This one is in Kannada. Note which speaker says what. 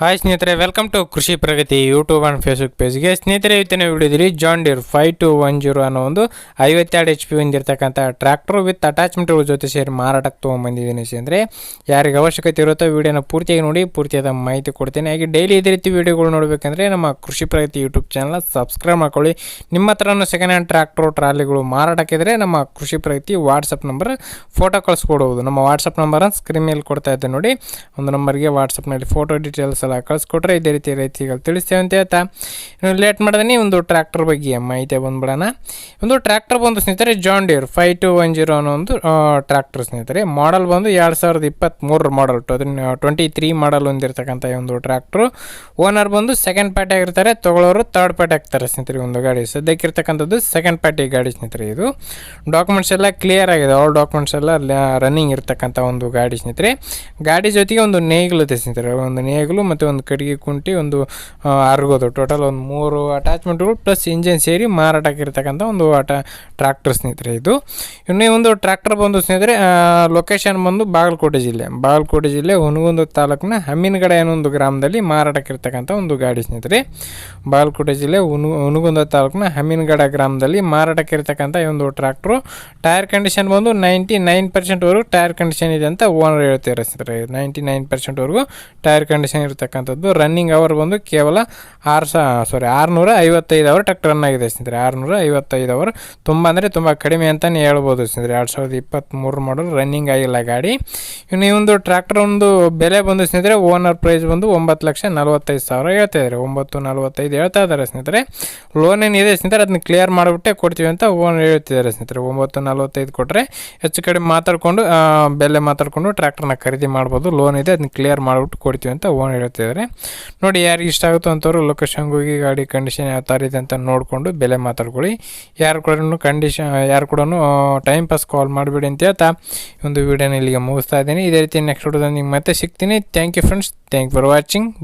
Speaker 1: ಹಾಯ್ ಸ್ನೇಹಿತರೆ welcome to Krishi Pragati YouTube and Facebook ಪೇಜ್ಗೆ ಸ್ನೇಹಿತರೆ ಇವತ್ತಿನ ವಿಡಿಯೋದಲ್ಲಿ John Deere five two one zero ಅನ್ನೋ ಒಂದು ಐವತ್ತೆರಡು ಎಚ್ ಪಿ ಹೊಂದಿರತಕ್ಕಂಥ ಟ್ರ್ಯಾಕ್ಟರ್ ವಿತ್ ಅಟ್ಯಾಚ್ಮೆಂಟ್ಗಳ ಜೊತೆ ಸೇರಿ ಮಾರಾಟಕ್ಕೆ ತೊಗೊಂಬಂದಿದ್ದೀನಿ ಅಂದರೆ ಯಾರಿಗೆ ಅವಶ್ಯಕತೆ ಇರುತ್ತೋ ವಿಡಿಯೋನ ಪೂರ್ತಿಯಾಗಿ ನೋಡಿ, ಪೂರ್ತಿಯಾದ ಮಾಹಿತಿ ಕೊಡ್ತೇನೆ. ಹಾಗೆ ಡೈಲಿ ಇದೇ ರೀತಿ ವಿಡಿಯೋಗಳು ನೋಡಬೇಕಂದ್ರೆ ನಮ್ಮ ಕೃಷಿ ಪ್ರಗತಿ ಯೂಟ್ಯೂಬ್ ಚಾನಲ್ ಸಬ್ಸ್ಕ್ರೈಬ್ ಮಾಡ್ಕೊಳ್ಳಿ. ನಿಮ್ಮ ಹತ್ರನೂ ಸೆಕೆಂಡ್ ಹ್ಯಾಂಡ್ ಟ್ರ್ಯಾಕ್ಟರ್ ಟ್ರಾಲಿಗಳು ಮಾರಾಟಕ್ಕಿದ್ರೆ ನಮ್ಮ ಕೃಷಿ ಪ್ರಗತಿ ವಾಟ್ಸಪ್ ನಂಬರ್ ಫೋಟೋ ಕಳಿಸ್ಕೊಡುವುದು ನಮ್ಮ ವಾಟ್ಸಪ್ ನಂಬರ್ ಸ್ಕ್ರೀನ್ ಮೇಲೆ ಕೊಡ್ತಾ ಇದ್ದೆ ನೋಡಿ. ಒಂದು ನಂಬರ್ಗೆ ವಾಟ್ಸಪ್ನಲ್ಲಿ ಫೋಟೋ ಡೀಟೇಲ್ಸ್ ಎಲ್ಲ ಕಳಿಸ್ಕೊಟ್ರೆ ಇದೇ ರೀತಿ ರೈತರಿಗೆ ತಿಳಿಸ್ತೇವೆ ಅಂತ ಹೇಳ್ತಾ. ಲೇಟ್ ಮಾಡ್ದೇನೆ ಒಂದು ಟ್ರ್ಯಾಕ್ಟರ್ ಬಗ್ಗೆ ಮಾಹಿತಿ ಬಂದ್ಬಿಡೋಣ. ಒಂದು ಟ್ರ್ಯಾಕ್ಟರ್ ಬಂದು ಸ್ನೇಹಿತರೆ John Deere five two one zero ಅನ್ನೋ ಒಂದು ಟ್ರ್ಯಾಕ್ಟರ್ ಸ್ನೇಹಿತರೆ. ಮಾಡಲ್ ಬಂದು ಎರಡು ಸಾವಿರದ ಇಪ್ಪತ್ತ್ಮೂರರ ಮಾಡಲ್ ಟ್ವೆಂಟಿ ತ್ರೀ ಮಾಡಲ್ ಹೊಂದಿರತಕ್ಕಂಥ ಒಂದು ಟ್ರ್ಯಾಕ್ಟ್ರು ಓನರ್ ಬಂದು ಸೆಕೆಂಡ್ ಪಾರ್ಟಿ ಆಗಿರ್ತಾರೆ, ತಗೊಳ್ಳೋರು ತರ್ಡ್ ಪಾರ್ಟಿ ಆಗ್ತಾರೆ ಸ್ನೇಹಿತರೆ ಒಂದು ಗಾಡಿ. ಸದ್ಯಕ್ಕಿರ್ತಕ್ಕಂಥದ್ದು ಸೆಕೆಂಡ್ ಪಾರ್ಟಿ ಗಾಡಿ ಸ್ನೇಹಿತರೆ ಇದು. ಡಾಕ್ಯುಮೆಂಟ್ಸ್ ಎಲ್ಲ ಕ್ಲಿಯರ್ ಆಗಿದೆ. ಆಲ್ ಡಾಕ್ಯುಮೆಂಟ್ಸ್ ಎಲ್ಲ ರನ್ನಿಂಗ್ ಇರ್ತಕ್ಕಂಥ ಒಂದು ಗಾಡಿ ಸ್ನೇಹಿತರೆ. ಗಾಡಿ ಜೊತೆಗೆ ಒಂದು ನೇಗಿಲು ಇದೆ ಸ್ನೇಹಿತರೆ. ಒಂದು ನೇಗಿಲು ಒಂದು ಕಟ್ಟಿಗೆ ಕುಂಟಿ ಒಂದು ಅರ್ಗೋದು. ಟೋಟಲ್ ಒಂದು ಮೂರು ಅಟ್ಯಾಚ್ಮೆಂಟ್ಗಳು ಪ್ಲಸ್ ಇಂಜಿನ್ ಸೇರಿ ಮಾರಾಟಕ್ಕಿರ್ತಕ್ಕಂಥ ಒಂದು ಅಟ ಟ್ರ್ಯಾಕ್ಟರ್ ಸ್ನೇಹಿತರೆ ಇದು. ಇನ್ನೇ ಒಂದು ಟ್ರ್ಯಾಕ್ಟರ್ ಬಂದು ಸ್ನೇಹಿತರೆ ಲೊಕೇಶನ್ ಬಂದು ಬಾಗಲಕೋಟೆ ಜಿಲ್ಲೆ. ಬಾಗಲಕೋಟೆ ಜಿಲ್ಲೆ ಹುನಗುಂದ ತಾಲೂಕಿನ ಹಮ್ಮಿನಗಡ ಅನ್ನೋ ಒಂದು ಗ್ರಾಮದಲ್ಲಿ ಮಾರಾಟಕ್ಕಿರ್ತಕ್ಕಂಥ ಒಂದು ಗಾಡಿ ಸ್ನೇಹಿತರೆ. ಬಾಗಲಕೋಟೆ ಜಿಲ್ಲೆ ಹುನು ಹುನಗುಂದ ತಾಲೂಕಿನ ಹಮ್ಮಿನಗಡ ಗ್ರಾಮದಲ್ಲಿ ಮಾರಾಟಕ್ಕಿರ್ತಕ್ಕಂಥ ಈ ಒಂದು ಟ್ರ್ಯಾಕ್ಟ್ರು ಟೈರ್ ಕಂಡೀಷನ್ ಬಂದು ನೈಂಟಿ ನೈನ್ ಪರ್ಸೆಂಟ್ವರೆಗೂ ಟೈರ್ ಕಂಡೀಷನ್ ಇದೆ ಅಂತ ಓನರ್ ಹೇಳ್ತಾರೆ ಸ್ನೇಹಿತರೆ. ನೈಂಟಿ ನೈನ್ ಪರ್ಸೆಂಟ್ವರೆಗೂ ಟೈರ್ ಕಂಡೀಷನ್ ಇರತಕ್ಕಂಥದ್ದು. ರನ್ನಿಂಗ್ ಅವರ್ ಬಂದು ಕೇವಲ ಆರು ಸಾ ಸಾರಿ ಆರುನೂರ ಐವತ್ತೈದು ಅವರ್ ಟಕ್ ರನ್ ಆಗಿದೆ ಸ್ನೇಹಿತರೆ. ಆರುನೂರ ಐವತ್ತೈದು ಅವರ್ ತುಂಬ ಅಂದರೆ ತುಂಬ ಕಡಿಮೆ ಅಂತಲೇ ಹೇಳ್ಬೋದು ಸ್ನೇಹಿತರೆ. ಎರಡು ಸಾವಿರದ ಇಪ್ಪತ್ತ್ಮೂರು ಮಾಡಲ್ ರನ್ನಿಂಗ್ ಆಗಿಲ್ಲ ಗಾಡಿ. ಇನ್ನು ಒಂದು ಟ್ರ್ಯಾಕ್ಟರ್ ಒಂದು ಬೆಲೆ ಬಂದು ಸ್ನೇಹಿತರೆ ಓನರ್ ಪ್ರೈಸ್ ಬಂದು ಒಂಬತ್ತು ಲಕ್ಷ ನಲವತ್ತೈದು ಸಾವಿರ ಹೇಳ್ತಾ ಇದ್ದಾರೆ. ಒಂಬತ್ತು ನಲವತ್ತೈದು ಹೇಳ್ತಾ ಇದ್ದಾರೆ ಸ್ನೇಹಿತರೆ. ಲೋನ್ ಏನಿದೆ ಸ್ನೇಹಿತರೆ, ಅದನ್ನ ಕ್ಲಿಯರ್ ಮಾಡಿಬಿಟ್ಟೆ ಕೊಡ್ತೀವಿ ಅಂತ ಓನರ್ ಹೇಳ್ತಿದ್ದಾರೆ ಸ್ನೇಹಿತರೆ. ಒಂಬತ್ತು ನಲವತ್ತೈದು ಕೊಟ್ಟರೆ ಹೆಚ್ಚು ಕಡಿಮೆ ಮಾತಾಡಿಕೊಂಡು ಬೆಲೆ ಮಾತಾಡಿಕೊಂಡು ಟ್ರ್ಯಾಕ್ಟರ್ನ ಖರೀದಿ ಮಾಡ್ಬೋದು. ಲೋನ್ ಇದೆ, ಅದನ್ನ ಕ್ಲಿಯರ್ ಮಾಡಿಬಿಟ್ಟು ಕೊಡ್ತೀವಿ ಅಂತ ಓನರ್ ಹೇಳ್ತಿದ್ದಾರೆ. ನೋಡಿ ಯಾರಿಗೆ ಇಷ್ಟ ಆಗುತ್ತೋ ಅಂಥವ್ರು ಲೊಕೇಶನ್ಗೆ ಹೋಗಿ ಗಾಡಿ ಕಂಡೀಷನ್ ಯಾವ ಥರ ಇದೆ ಅಂತ ನೋಡಿಕೊಂಡು ಬೆಲೆ ಮಾತಾಡ್ಕೊಳ್ಳಿ. ಯಾರು ಕೂಡ ಕಂಡೀಷನ್ ಯಾರು ಕೂಡ ಟೈಮ್ ಪಾಸ್ ಕಾಲ್ ಮಾಡಿಬಿಡಿ ಅಂತ ಹೇಳ್ತಾ ಒಂದು ವೀಡಿಯೋನ ಇಲ್ಲಿಗೆ ಮುಗಿಸ್ತಾ ಇದ್ದೀನಿ. ಇದೇ ರೀತಿ ನೆಕ್ಸ್ಟ್ ವಿಡಿಯೋದಲ್ಲಿ ನಿಮ್ಗೆ ಮತ್ತೆ ಸಿಗ್ತೀನಿ. Thank you friends thank for watching